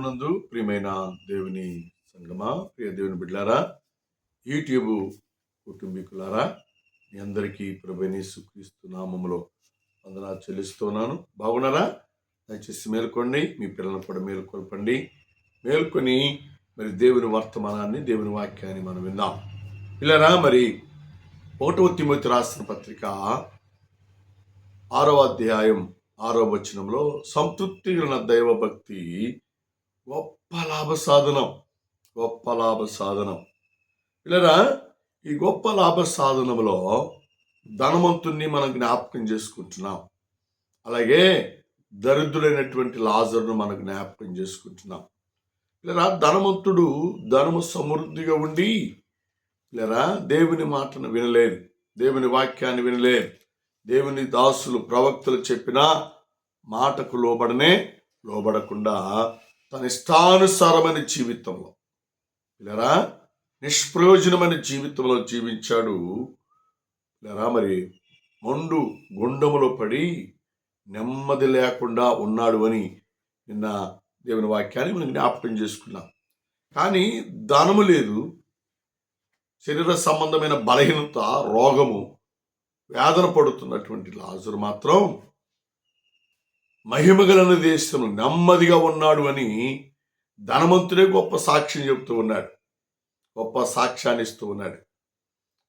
ప్రభునందు ప్రియమైన దేవుని సంగమా ప్రియ దేవుని బిడ్డారా యూట్యూబ్ కుటుంబీకులారా మీ అందరికీ ప్రభుని సుక్రీస్తు నామములో వందనాలు చెల్లిస్తున్నాను. బాగున్నారా? దయచేసి మేల్కొండి మీ పిల్లలను కూడా మేల్కొల్పండి. మేల్కొని మరి దేవుని వర్తమానాన్ని దేవుని వాక్యాన్ని మనం విందాం. పిల్లరా మరి ఒకటవ తిమ్మతి రాసిన పత్రిక ఆరవ అధ్యాయం ఆరో వచనంలో సంతృప్తి కలిగిన దైవభక్తి గొప్ప లాభ సాధనం. గొప్ప లాభ సాధనం. ఇలా ఈ గొప్ప లాభ సాధనంలో ధనవంతుణ్ణి మనం జ్ఞాపకం చేసుకుంటున్నాం. అలాగే దరిద్రుడైనటువంటి లాజర్ను మనం జ్ఞాపకం చేసుకుంటున్నాం. ఇలా ధనవంతుడు ధనము సమృద్ధిగా ఉండి పిల్లరా దేవుని మాటను వినలేదు దేవుని వాక్యాన్ని వినలేదు దేవుని దాసులు ప్రవక్తలు చెప్పిన మాటకు లోబడనే లోబడకుండా తన ఇష్టానుసారమైన జీవితంలో. పిల్లరా నిష్ప్రయోజనమైన జీవితంలో జీవించాడు. పిల్లరా మరి మొండు గుండములో పడి నెమ్మది లేకుండా ఉన్నాడు అని నిన్న దేవుని వాక్యాన్ని మనం జ్ఞాపకం చేసుకున్నాం. కానీ ధనము లేదు. శరీర సంబంధమైన బలహీనత రోగము వేదన పడుతున్నటువంటి లాజరు మాత్రం మహిమగలన దేశంలో నెమ్మదిగా ఉన్నాడు అని ధనవంతుడే గొప్ప సాక్ష్యం చెప్తూ ఉన్నాడు. గొప్ప సాక్ష్యాన్ని ఇస్తూ ఉన్నాడు.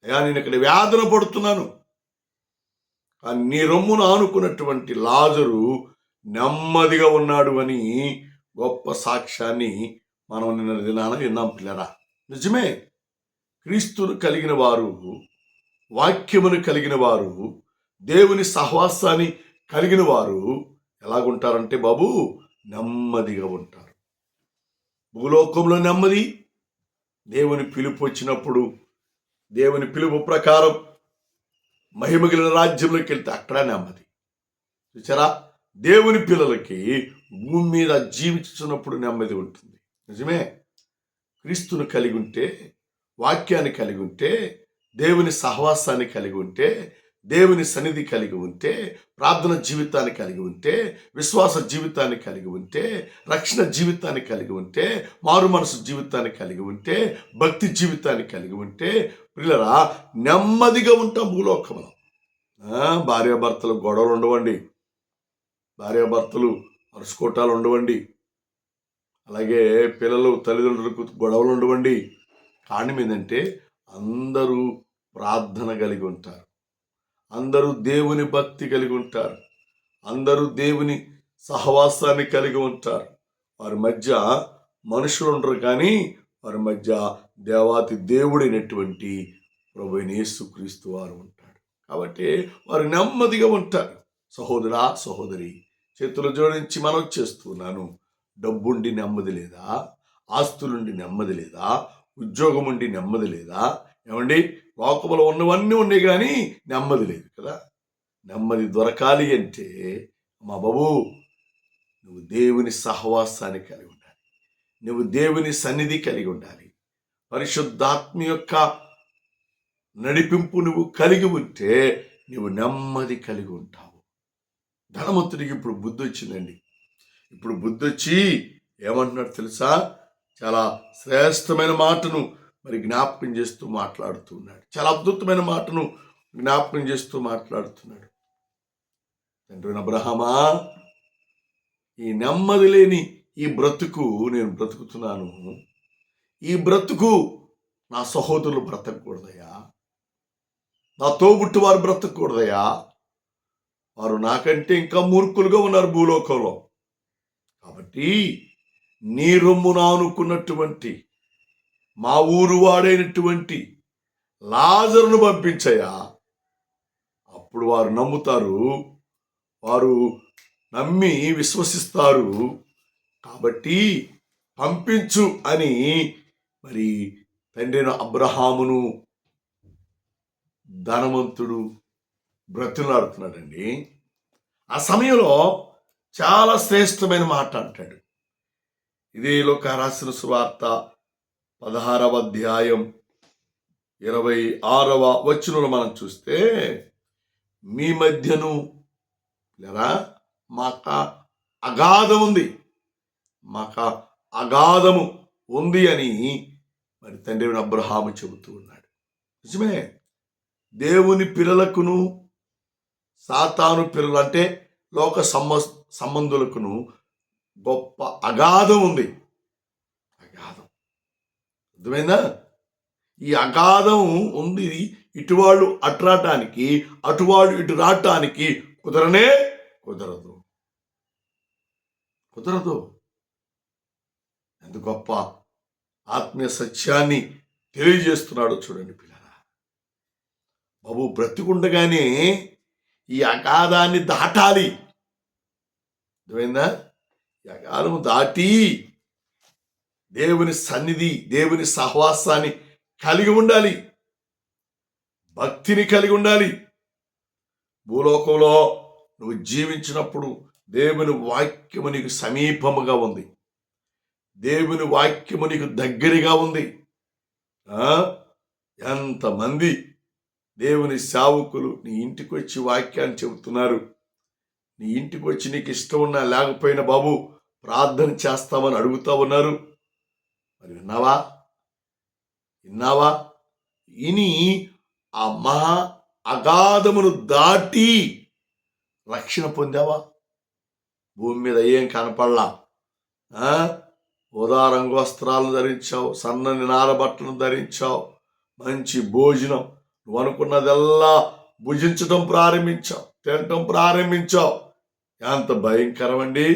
అయ్యా నేను ఇక్కడ వ్యాధన పడుతున్నాను. కానీ నీ రొమ్మును ఆనుకున్నటువంటి లాజరు నెమ్మదిగా ఉన్నాడు అని గొప్ప సాక్ష్యాన్ని మనం నిన్న దినాన విన్నాం పిల్లరా. నిజమే. క్రీస్తును కలిగిన వారు వాక్యమును కలిగిన వారు దేవుని సహవాసాన్ని కలిగిన వారు ఎలాగుంటారంటే బాబు నెమ్మదిగా ఉంటారు. భూలోకంలో నెమ్మది దేవుని పిలుపు వచ్చినప్పుడు దేవుని పిలుపు ప్రకారం మహిమగిలిన రాజ్యంలోకి వెళ్తే అక్కడ నెమ్మది. చూసారా దేవుని పిల్లలకి భూమి మీద జీవించుతున్నప్పుడు నెమ్మది ఉంటుంది. నిజమే? క్రీస్తును కలిగి ఉంటే వాక్యాన్ని కలిగి ఉంటే దేవుని సహవాసాన్ని కలిగి ఉంటే దేవుని సన్నిధి కలిగి ఉంటే ప్రార్థన జీవితాన్ని కలిగి ఉంటే విశ్వాస జీవితాన్ని కలిగి ఉంటే రక్షణ జీవితాన్ని కలిగి ఉంటే మారు మనసు జీవితాన్ని కలిగి ఉంటే భక్తి జీవితాన్ని కలిగి ఉంటే పిల్లరా నెమ్మదిగా ఉంటాం భూలోకంలో భార్యాభర్తలు గొడవలు ఉండవండి. భార్యాభర్తలు అరుసుకోటాలు ఉండవండి. అలాగే పిల్లలు తల్లిదండ్రులకు గొడవలు ఉండవండి. కారణం ఏంటంటే అందరూ ప్రార్థన కలిగి ఉంటారు. అందరూ దేవుని భక్తి కలిగి ఉంటారు. అందరూ దేవుని సహవాసాన్ని కలిగి ఉంటారు. వారి మధ్య మనుషులు ఉండరు కానీ వారి మధ్య దేవాతి దేవుడైనటువంటి ప్రభు యేసుక్రీస్తు వారు ఉంటాడు కాబట్టి వారు నెమ్మదిగా ఉంటారు. సహోదరా సహోదరి చేతులు జోడించి మనం చేస్తున్నాను. డబ్బుండి నెమ్మది లేదా? ఆస్తులుండి నెమ్మది లేదా? ఉద్యోగం ఉండి నెమ్మది లేదా? ఏమండి? లోకములో ఉన్నవన్నీ ఉన్నాయి కానీ నెమ్మది లేదు కదా. నెమ్మది దొరకాలి అంటే మా బాబు నువ్వు దేవుని సహవాసాన్ని కలిగి ఉండాలి. నువ్వు దేవుని సన్నిధి కలిగి ఉండాలి. పరిశుద్ధాత్మ యొక్క నడిపింపు నువ్వు కలిగి ఉంటే నువ్వు నెమ్మది కలిగి ఉంటావు. ధనవంతుడికి ఇప్పుడు బుద్ధి వచ్చిందండి. ఇప్పుడు బుద్ధి వచ్చి ఏమంటున్నాడు తెలుసా? చాలా శ్రేష్టమైన మాటను మరి జ్ఞాపకం చేస్తూ మాట్లాడుతున్నాడు. చాలా అద్భుతమైన మాటను జ్ఞాపకం చేస్తూ మాట్లాడుతున్నాడు. తండ్రి అబ్రహమా ఈ నెమ్మది లేని ఈ బ్రతుకు నేను బ్రతుకుతున్నాను. ఈ బ్రతుకు నా సహోదరులు బ్రతకూడదయా నా తోబుట్టు వారు బ్రతకూడదయా వారు నాకంటే ఇంకా మూర్ఖులుగా ఉన్నారు భూలోకంలో. కాబట్టి నీ రొమ్మున అనుకున్నటువంటి మా ఊరు వాడైనటువంటి లాజర్ను పంపించయా అప్పుడు వారు నమ్ముతారు వారు నమ్మి విశ్వసిస్తారు. కాబట్టి పంపించు అని మరి తండ్రిన అబ్రహామును ధనవంతుడు బ్రతిలాడుతున్నాడండి ఆ సమయంలో చాలా శ్రేష్టమైన మాట అంటాడు. ఇదే లోక రాసిన సువార్త. పదహారవ అధ్యాయం ఇరవై ఆరవ వచనంలో మనం చూస్తే మీ మధ్యను లేరా? మాక అగాధం ఉంది మాక అగాధము ఉంది అని మరి తండ్రి అబ్రహాము చెబుతూ ఉన్నాడు. నిజమే. దేవుని పిల్లలకును సాతాను పిల్లలు అంటే లోక సంబ సంబంధులకును గొప్ప అగాధం ఉంది. అర్థమైందా? ఈ అగాధం ఉంది. ఇటువాళ్ళు అట్రాటానికి అటువాళ్ళు ఇటు రావటానికి కుదరనే కుదరదు. కుదరదు. ఎంత గొప్ప ఆత్మీయ సత్యాన్ని తెలియజేస్తున్నాడు చూడండి పిల్లరా. బాబు బ్రతికుండగానే ఈ అగాధాన్ని దాటాలి. అర్థమైందా? ఈ అగాధం దాటి దేవుని సన్నిధి దేవుని సహవాసాన్ని కలిగి ఉండాలి. భక్తిని కలిగి ఉండాలి. భూలోకంలో నువ్వు జీవించినప్పుడు దేవుని వాక్యము నీకు సమీపముగా ఉంది. దేవుని వాక్యము నీకు దగ్గరగా ఉంది. ఎంతమంది దేవుని సేవకులు నీ ఇంటికి వచ్చి వాక్యాన్ని చెబుతున్నారు. నీ ఇంటికి వచ్చి నీకు ఇష్టం ఉన్నా లేకపోయినా బాబు ప్రార్థన చేస్తామని అడుగుతా ఉన్నారు. మరి విన్నావా? విన్నావా? ఇని ఆ మహా అగాధమును దాటి రక్షణ పొందావా? భూమి మీద ఏం కనపడలా? ఉదా రంగు వస్త్రాలు ధరించావు సన్నని నారబట్టలు ధరించావు మంచి భోజనం. నువ్వు అనుకున్నదల్లా భుజించడం ప్రారంభించావు తినటం ప్రారంభించావు. ఎంత భయంకరమండి!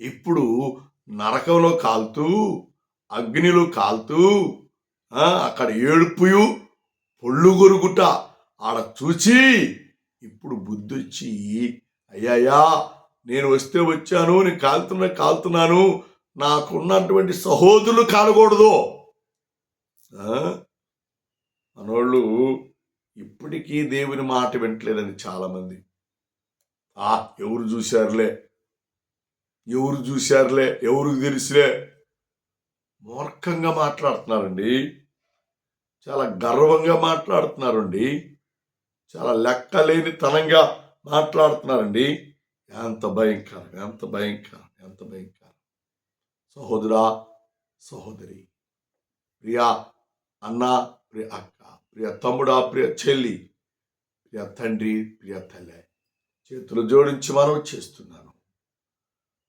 ఇప్పుడు నరకంలో కాలుతూ అగ్నిలు కాలుతూ అక్కడ ఏడుపుయు పొళ్ళు గొరుగుట ఆడ చూచి ఇప్పుడు బుద్ధొచ్చి అయ్యాయా నేను వస్తే వచ్చాను నేను కాలుతున్నా కాలుతున్నాను నాకున్నటువంటి సహోదరులు కాలకూడదు మనోళ్ళు ఇప్పటికీ దేవుని మాట వింటలేదని చాలామంది. ఆ ఎవరు చూశారులే? ఎవరు చూశారులే? ఎవరికి తెలుసులే? మూర్ఖంగా మాట్లాడుతున్నారండి. చాలా గర్వంగా మాట్లాడుతున్నారండి. చాలా లెక్కలేని తనంగా మాట్లాడుతున్నారండి. ఎంత భయంకరం ఎంత భయంకరం ఎంత భయంకరం. సహోదరా సహోదరి ప్రియా అన్న ప్రియ అక్క ప్రియ తమ్ముడా ప్రియ చెల్లి ప్రియ తండ్రి ప్రియ తల్లి చేతులు జోడించి మనం చేస్తున్నాను.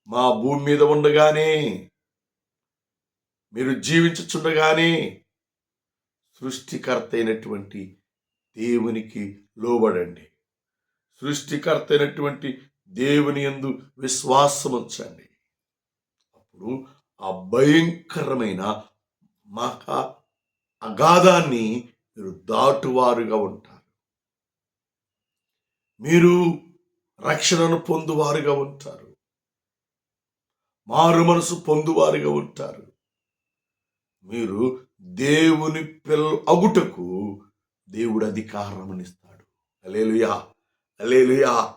మా భూమి మీద ఉండగానే మీరు జీవించుచుండగానే సృష్టికర్త అయినటువంటి దేవునికి లోబడండి. సృష్టికర్త అయినటువంటి దేవుని యందు విశ్వాసం ఉంచండి. అప్పుడు ఆ భయంకరమైన మహా అగాధాన్ని మీరు దాటువారుగా ఉంటారు. మీరు రక్షణను పొందువారుగా ఉంటారు. మారు మనసు పొందువారుగా ఉంటారు. మీరు దేవుని పిల్ల అగుటకు దేవుడు అధికారమునిస్తాడు. అలేలుయా అలేలుయా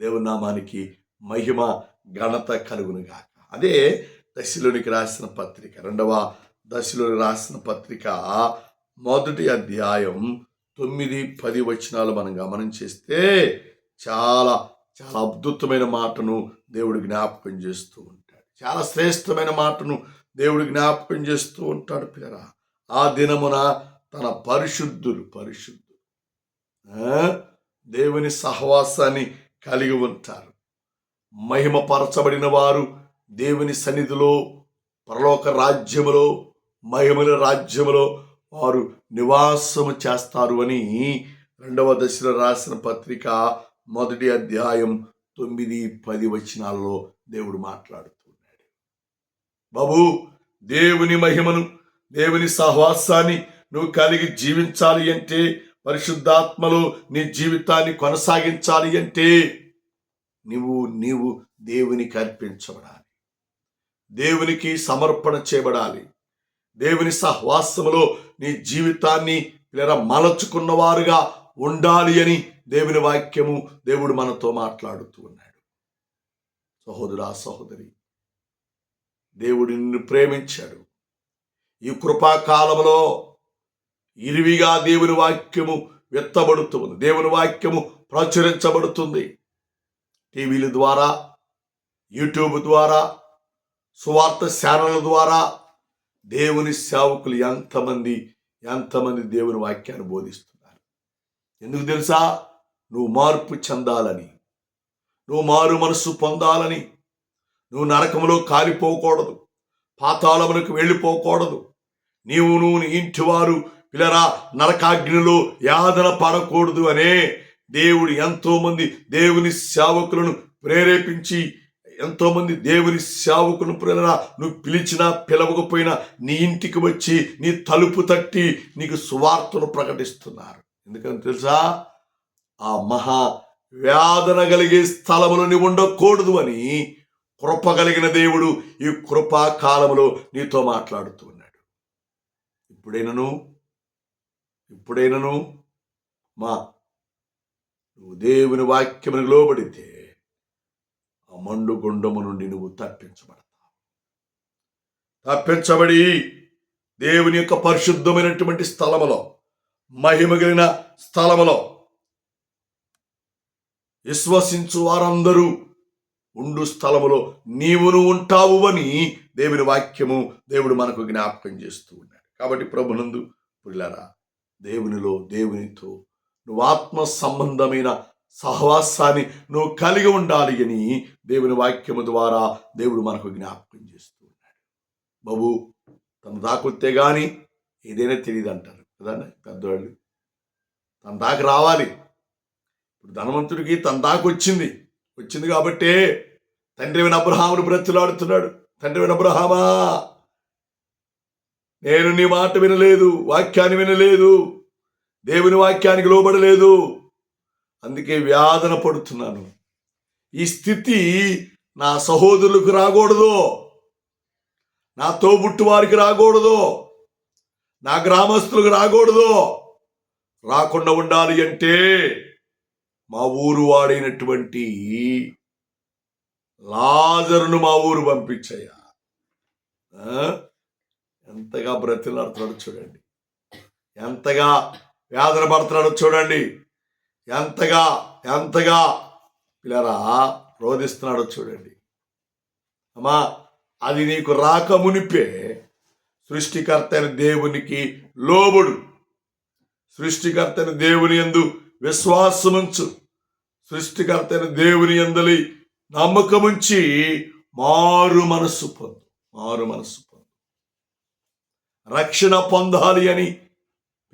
దేవునామానికి మహిమ ఘనత కలుగునుగాక. అదే దశలోనికి రాసిన పత్రిక రెండవ దశలోని రాసిన పత్రిక మొదటి అధ్యాయం తొమ్మిది పది వచనాలు మనం గమనం చేస్తే చాలా చాలా అద్భుతమైన మాటను దేవుడు జ్ఞాపకం చేస్తూ ఉంటాడు. చాలా శ్రేష్టమైన మాటను దేవుడు జ్ఞాపకం చేస్తూ ఉంటాడు పిల్లరా. ఆ దినమున తన పరిశుద్ధులు పరిశుద్ధులు దేవుని సహవాసాన్ని కలిగి ఉంటారు. మహిమపరచబడిన వారు దేవుని సన్నిధిలో పరలోక రాజ్యములో మహిమల రాజ్యములో వారు నివాసము చేస్తారు అని రెండవ దశలో రాసిన పత్రిక మొదటి అధ్యాయం తొమ్మిది పది వచనాలలో దేవుడు మాట్లాడు. బాబు దేవుని మహిమను దేవుని సహవాసాన్ని నువ్వు కలిగి జీవించాలి అంటే పరిశుద్ధాత్మలో నీ జీవితాన్ని కొనసాగించాలి అంటే నువ్వు నీవు దేవునికి అర్పించబడాలి. దేవునికి సమర్పణ చేయబడాలి. దేవుని సహవాసములో నీ జీవితాన్ని లేదా మలచుకున్నవారుగా ఉండాలి అని దేవుని వాక్యము దేవుడు మనతో మాట్లాడుతూ ఉన్నాడు. సహోదరా సహోదరి దేవుడు నిన్ను ప్రేమించాడు. ఈ కృపాకాలంలో ఇరివిగా దేవుని వాక్యము వెత్తబడుతుంది దేవుని వాక్యము ప్రచురించబడుతుంది. టీవీల ద్వారా యూట్యూబ్ ద్వారా సువార్త ఛానల్ ద్వారా దేవుని సేవకులు ఎంతమంది ఎంతమంది దేవుని వాక్యాన్ని బోధిస్తున్నారు. ఎందుకు తెలుసా? నువ్వు మార్పు చెందాలని నువ్వు మారు మనస్సు పొందాలని నువ్వు నరకములో కాలిపోకూడదు. పాతాళములకు వెళ్ళిపోకూడదు. నీవు నువ్వు నీ ఇంటి వారు పిల్లరా నరకాగ్నిలో యాదన పడకూడదు అనే దేవుడు ఎంతో మంది దేవుని సేవకులను ప్రేరేపించి ఎంతో మంది దేవుని సేవకులను పిల్లరా నువ్వు పిలిచినా పిలవకపోయినా నీ ఇంటికి వచ్చి నీ తలుపు తట్టి నీకు సువార్తను ప్రకటిస్తున్నారు. ఎందుకని తెలుసా? ఆ మహా వేదన కలిగే స్థలములో ఉండకూడదు అని కృప కలిగిన దేవుడు ఈ కృపా కాలములో నీతో మాట్లాడుతూ ఉన్నాడు. ఇప్పుడైనను ఇప్పుడైనను మా నువ్వు దేవుని వాక్యమును లోబడితే ఆ మండుగుండము నుండి నువ్వు తప్పించబడతావు. తప్పించబడి దేవుని యొక్క పరిశుద్ధమైనటువంటి స్థలములో మహిమ కలిగిన స్థలములో విశ్వసించు వారందరూ ఉండు స్థలములో నీవును ఉంటావు అని దేవుని వాక్యము దేవుడు మనకు జ్ఞాపకం చేస్తూ ఉన్నాడు. కాబట్టి ప్రభునందు పుల్లరా దేవునిలో దేవునితో నువ్వు ఆత్మ సంబంధమైన సహవాసాన్ని నువ్వు కలిగి ఉండాలి అని దేవుని వాక్యము ద్వారా దేవుడు మనకు జ్ఞాపకం చేస్తూ ఉన్నాడు. బాబు తను దాకొస్తే కానీ ఏదైనా తెలియదు అంటారు. కదా పెద్దవాళ్ళు తన దాకా రావాలి. ఇప్పుడు ధనవంతుడికి తన దాకా వచ్చింది వచ్చింది కాబట్టే తండ్రి విన అబ్రహామును బ్రతులాడుతున్నాడు. తండ్రి విన అబ్రహామా నేను నీ మాట వినలేదు వాక్యాన్ని వినలేదు దేవుని వాక్యానికి లోబడలేదు. అందుకే వ్యాధన పడుతున్నాను. ఈ స్థితి నా సహోదరులకు రాకూడదు. నా తోబుట్టు వారికి రాకూడదు. నా గ్రామస్తులకు రాకూడదు. రాకుండా ఉండాలి అంటే మా ఊరు వాడైనటువంటి లాజరును మా ఊరు పంపించయ్యా. ఎంతగా బ్రతిలాడుతున్నాడు చూడండి. ఎంతగా వేదన పడుతున్నాడు చూడండి. ఎంతగా ఎంతగా పిల్లరా రోధిస్తున్నాడు చూడండి. అమ్మా అది నీకు రాక మునిపే సృష్టికర్తని దేవునికి లోబడు. సృష్టికర్తని దేవుని ఎందు విశ్వాసముంచు. సృష్టికర్తైన దేవుని ఎందలి నమ్మకముంచి మారు మనస్సు పొందు. మారు మనస్సు పొందు. రక్షణ పొందాలి అని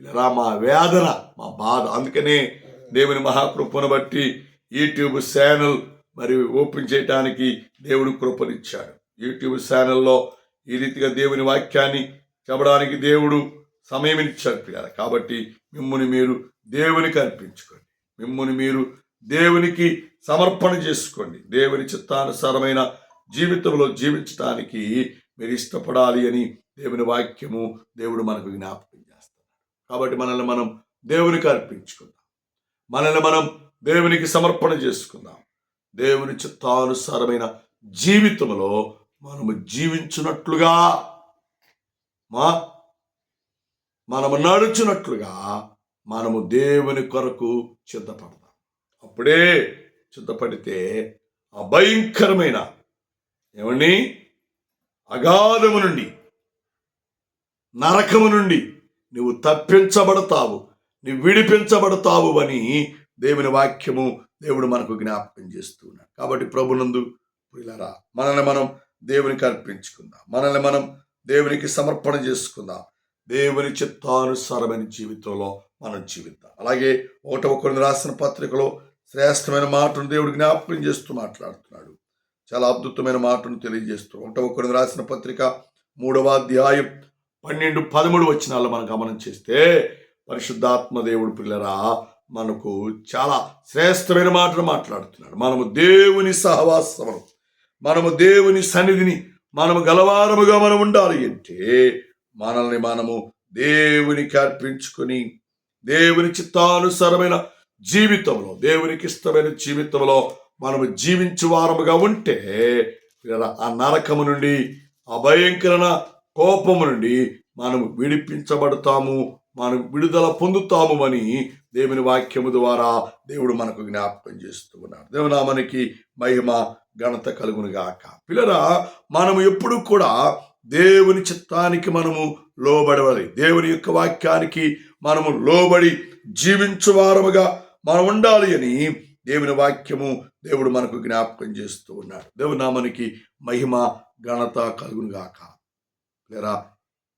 ఇలా మా వేదన మా బాధ. అందుకనే దేవుని మహాకృపను బట్టి యూట్యూబ్ ఛానల్ మరి ఓపెన్ చేయడానికి దేవుడు కృపనిచ్చాడు. యూట్యూబ్ ఛానల్లో ఈ రీతిగా దేవుని వాక్యాన్ని చెప్పడానికి దేవుడు సమయం ఇచ్చాడు కాబట్టి మిమ్మల్ని మీరు దేవునికి అర్పించుకోండి. మిమ్మల్ని మీరు దేవునికి సమర్పణ చేసుకోండి. దేవుని చిత్తానుసారమైన జీవితంలో జీవించడానికి మీరు ఇష్టపడాలి అని దేవుని వాక్యము దేవుడు మనకు జ్ఞాపకం చేస్తాడు కాబట్టి మనల్ని మనం దేవునికి అర్పించుకుందాం. మనల్ని మనం దేవునికి సమర్పణ చేసుకుందాం. దేవుని చిత్తానుసారమైన జీవితంలో మనము జీవించున్నట్లుగా మా మనము నడుచున్నట్లుగా మనము దేవుని కొరకు సిద్ధపడదాం అప్పుడే సిద్ధపడితే ఆ భయంకరమైన ఏమండి? అగాధము నుండి నరకము నుండి నువ్వు తప్పించబడతావు నువ్వు విడిపించబడతావు అని దేవుని వాక్యము దేవుడు మనకు జ్ఞాపకం చేస్తూ ఉన్నాడు. కాబట్టి ప్రభునందు ప్రియులారా మనల్ని మనం దేవునికి అర్పించుకుందాం. మనల్ని మనం దేవునికి సమర్పణ చేసుకుందాం. దేవుని చిత్తానుసారమైన జీవితంలో మనం జీవిద్దాం అలాగే ఒకటవ కొన్ని రాసిన పత్రికలో శ్రేష్టమైన మాటను దేవుడు జ్ఞాపకం చేస్తూ మాట్లాడుతున్నాడు. చాలా అద్భుతమైన మాటను తెలియజేస్తూ ఒకటవ కొన్ని రాసిన పత్రిక మూడవ అధ్యాయం పన్నెండు పదమూడు వచనాల్లో మనం గమనం చేస్తే పరిశుద్ధాత్మ దేవుడు పిల్లరా మనకు చాలా శ్రేష్టమైన మాటలు మాట్లాడుతున్నాడు. మనము దేవుని సహవాసము మనము దేవుని సన్నిధిని మనము గలవారముగా మనం ఉండాలి అంటే మనల్ని మనము దేవునికి అర్పించుకొని దేవుని చిత్తానుసారమైన జీవితంలో దేవునికి ఇష్టమైన జీవితంలో మనము జీవించు వారముగా ఉంటే ఆ నరకము నుండి ఆ భయంకరణ కోపము నుండి మనము విడిపించబడతాము మనం విడుదల పొందుతాము అని దేవుని వాక్యము ద్వారా దేవుడు మనకు జ్ఞాపకం చేస్తూ ఉన్నాడు. దేవునామానికి మహిమ ఘనత కలుగునుగాక. పిల్లరా మనము ఎప్పుడు కూడా దేవుని చిత్తానికి మనము లోబడవాలి. దేవుని యొక్క వాక్యానికి మనము లోబడి జీవించువారముగా మనం ఉండాలి అని దేవుని వాక్యము దేవుడు మనకు జ్ఞాపకం చేస్తూ ఉన్నాడు. దేవుని మనకి మహిమ ఘనత కలుగును గాక. లేరా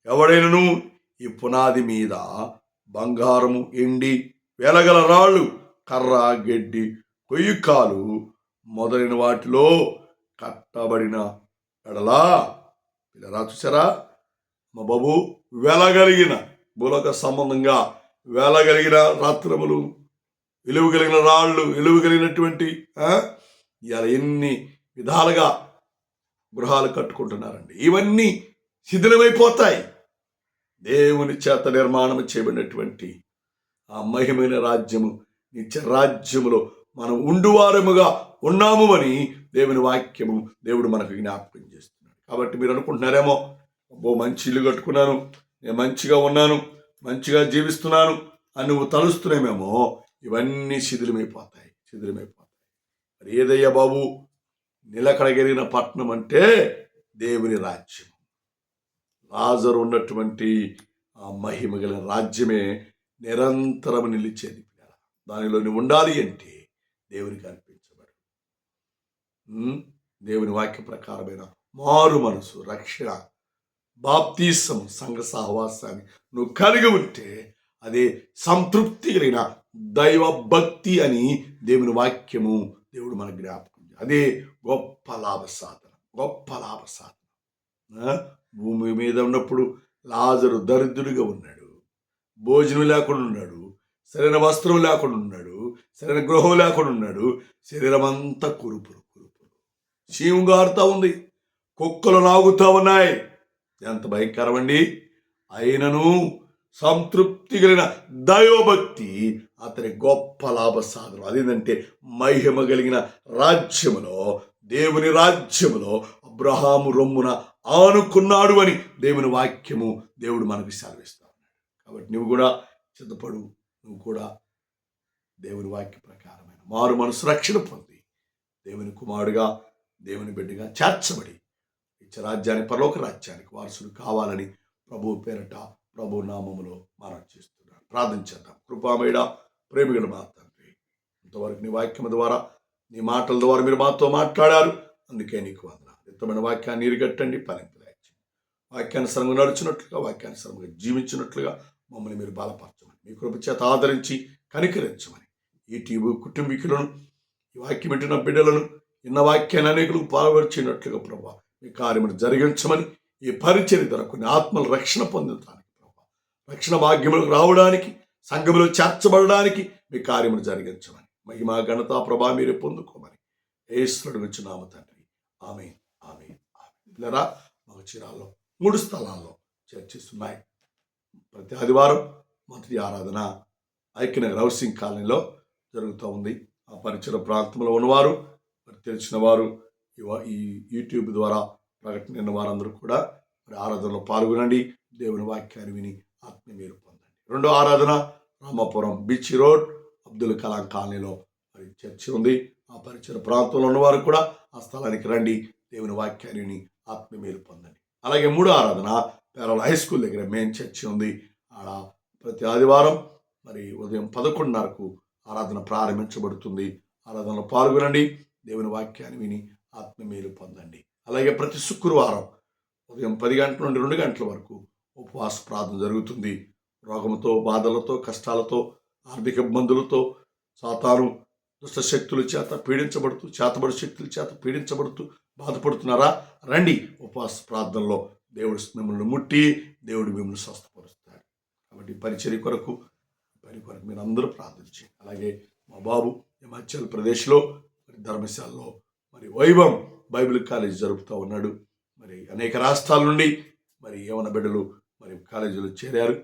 ఎవడైనను ఈ పునాది మీద బంగారము ఎండి వెలగల రాళ్ళు కర్ర గడ్డి కొయ్యకాలు మొదలైన వాటిలో కట్టబడిన ఎడలా పిల్లరా చూసారా మా బాబు వెలగలిగిన భూలోక సంబంధంగా వెలగలిగిన రాత్రములు విలువ కలిగిన రాళ్ళు విలువ కలిగినటువంటి ఇవాళ ఎన్ని విధాలుగా గృహాలు కట్టుకుంటున్నారండి. ఇవన్నీ శిథిలమైపోతాయి. దేవుని చేత నిర్మాణం చేయబడినటువంటి ఆ మహిమైన రాజ్యము నిత్య రాజ్యములో మనం ఉండువారముగా ఉన్నాము అని దేవుని వాక్యము దేవుడు మనకు జ్ఞాపకం చేస్తుంది. కాబట్టి మీరు అనుకుంటున్నారేమో అబ్బో మంచి ఇల్లు కట్టుకున్నాను నేను మంచిగా ఉన్నాను మంచిగా జీవిస్తున్నాను అని నువ్వు తలుస్తున్నామేమో ఇవన్నీ శిథిలమైపోతాయి శిథిలమైపోతాయి. మరి ఏదయ్యా బాబు? నిలకడగలిగిన పట్టణం అంటే దేవుని రాజ్యం. రాజరు ఉన్నటువంటి ఆ మహిమ గల రాజ్యమే నిరంతరం నిలిచేది. దానిలోని ఉండాలి అంటే దేవునికి అనిపించబడు దేవుని వాక్య ప్రకారమైన మారు మనసు రక్షణ బాప్తీసం సంఘ సహవాసాన్ని నువ్వు కలిగి ఉంటే అదే సంతృప్తి కలిగిన దైవ భక్తి అని దేవుని వాక్యము దేవుడు మన జ్ఞాపకం అదే గొప్ప లాభ సాధన గొప్ప లాభ సాధన. భూమి మీద ఉన్నప్పుడు లాజరు దరిద్రుడిగా ఉన్నాడు భోజనం లేకుండా ఉన్నాడు సరైన వస్త్రం లేకుండా ఉన్నాడు సరైన గృహం లేకుండా ఉన్నాడు శరీరం అంతా కురుపురు కురుపురు. చీము గారుతా ఉంది. కుక్కలు నాగుతా ఉన్నాయి. ఎంత భయంకరమండి. అయినను సంతృప్తి కలిగిన దైవభక్తి అతని గొప్ప లాభ సాధనం. అదేంటంటే మహిమ కలిగిన రాజ్యములో దేవుని రాజ్యములో అబ్రహాము రొమ్మున ఆనుకున్నాడు అని దేవుని వాక్యము దేవుడు మనకు సెలవిస్తా కాబట్టి నువ్వు కూడా సిద్ధపడు. నువ్వు కూడా దేవుని వాక్య ప్రకారమైన మారు మనసు రక్షణ పొంది. దేవుని కుమారుడిగా దేవుని బిడ్డగా చేర్చబడి రాజ్యానికి పరలోక రాజ్యానికి వారసులు కావాలని ప్రభు పేరట ప్రభు నామములో మనం చేస్తున్నాను ప్రార్థన చేద్దాం. కృపామేడ ప్రేమికుడు మా తండ్రి ఇంతవరకు నీ వాక్యం ద్వారా నీ మాటల ద్వారా మీరు మాతో మాట్లాడారు. అందుకే నీకు వందన యుద్ధమైన వాక్యాన్ని నీరుగట్టండి ఫలింపదాయించండి వాక్యానుసరంగా నడుచున్నట్లుగా వాక్యానుసరంగా జీవించినట్లుగా మమ్మల్ని మీరు బలపరచమని మీ కృప చేత ఆదరించి కనికరించమని ఈ టీవీ కుటుంబీకులను ఈ వాక్యం వింటున్న బిడ్డలను ఇన్న వాక్యాన్ని అనేకులకు పాల్పరిచినట్లుగా ప్రభావ ఈ కార్యమును జరిగించమని ఈ పరిచర్య ద్వారా కొన్ని ఆత్మలు రక్షణ పొందటానికి ప్రభా. రక్షణ భాగ్యములకు రావడానికి సంఘములో చేర్చబడడానికి మీ కార్యమును జరిగించమని. మహిమా ఘనత ప్రభా మీరు పొందుకోమని. ఏశ్వరుడు వచ్చి నామ తండ్రి ఆమె ఆమె పిల్లరా మా చీరాల్లో మూడు స్థలాల్లో చర్చిస్తున్నాయి. ప్రతి ఆదివారం మొదటి ఆరాధన ఐక్యనగర్ హౌసింగ్ కాలనీలో జరుగుతూ ఉంది. ఆ పరిచయ ప్రాంతంలో ఉన్నవారు తెలిసిన వారు ఈ యూట్యూబ్ ద్వారా ప్రకటన వారందరూ కూడా మరి ఆరాధనలో పాల్గొనండి. దేవుని వాక్యాన్ని విని ఆత్మ మీరు పొందండి. రెండో ఆరాధన రామాపురం బీచ్ రోడ్ అబ్దుల్ కలాం కాలనీలో మరి చర్చి ఉంది. ఆ పరిచయ ప్రాంతంలో ఉన్నవారు కూడా ఆ స్థలానికి రండి. దేవుని వాక్యాన్ని విని ఆత్మ మీరు పొందండి. అలాగే మూడో ఆరాధన పేరాల హై స్కూల్ దగ్గర మెయిన్ చర్చి ఉంది. ఆడ ప్రతి ఆదివారం మరి ఉదయం పదకొండున్నరకు ఆరాధన ప్రారంభించబడుతుంది. ఆరాధనలో పాల్గొనండి. దేవుని వాక్యాన్ని విని ఆత్మ మీరు పొందండి. అలాగే ప్రతి శుక్రవారం ఉదయం పది గంటల నుండి రెండు గంటల వరకు ఉపవాస ప్రార్థన జరుగుతుంది. రోగంతో బాధలతో కష్టాలతో ఆర్థిక ఇబ్బందులతో సాతాను దుష్ట శక్తుల చేత పీడించబడుతూ చేతబడి శక్తుల చేత పీడించబడుతూ బాధపడుతున్నారా? రండి ఉపవాస ప్రార్థనలో దేవుడు మిమ్మల్ని ముట్టి దేవుడు మిమ్మల్ని స్వస్థపరుస్తాడు. కాబట్టి పరిచర్య కొరకు పని కొరకు మీరు అందరూ ప్రార్థించండి. అలాగే మా బాబు హిమాచల్ ప్రదేశ్లో ధర్మశాలలో మరి వైభవం బైబిల్ కాలేజ్ జరుపుతూ ఉన్నాడు. మరి అనేక రాష్ట్రాల నుండి మరి యవన బిడ్డలు మరి కాలేజీలో చేరారు.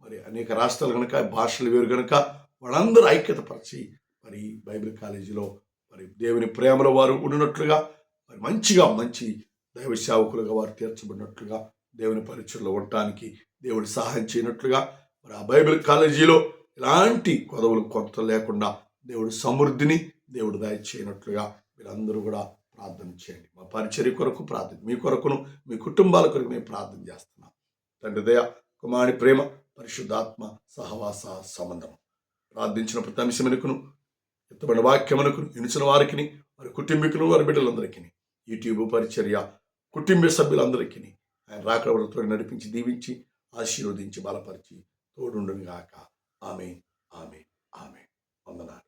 మరి అనేక రాష్ట్రాలు కనుక భాషలు వేరు కనుక వాళ్ళందరూ ఐక్యతపరిచి మరి బైబిల్ కాలేజీలో మరి దేవుని ప్రేమలో వారు ఉండినట్లుగా మరి మంచిగా మంచి దైవ సేవకులుగా వారు తీర్చబడినట్లుగా దేవుని పరిచయంలో ఉండటానికి దేవుడు సహాయం చేయనట్లుగా మరి ఆ బైబిల్ కాలేజీలో ఎలాంటి కొదవలు కొత్త లేకుండా దేవుడు సమృద్ధిని దేవుడు దయచేయనట్లుగా మీరందరూ కూడా ప్రార్థన చేయండి. మా పరిచర్య కొరకు ప్రార్థన మీ కొరకును మీ కుటుంబాల కొరకు మేము ప్రార్థన చేస్తున్నాం. తండ్రి దయ కుమారి ప్రేమ పరిశుద్ధాత్మ సహవాస సంబంధం. ప్రార్థించిన ప్రతి అంశమునకును ఎత్తబడిన వాక్యమునకు ఇనుచిన వారికి వారి కుటుంబీకులు వారి బిడ్డలందరికీ యూట్యూబ్ పరిచర్య కుటుంబ సభ్యులందరికీ ఆయన రాకడతో నడిపించి దీవించి ఆశీర్వదించి బలపరిచి తోడుండుగాక ఆమె ఆమె ఆమె వందనాలు.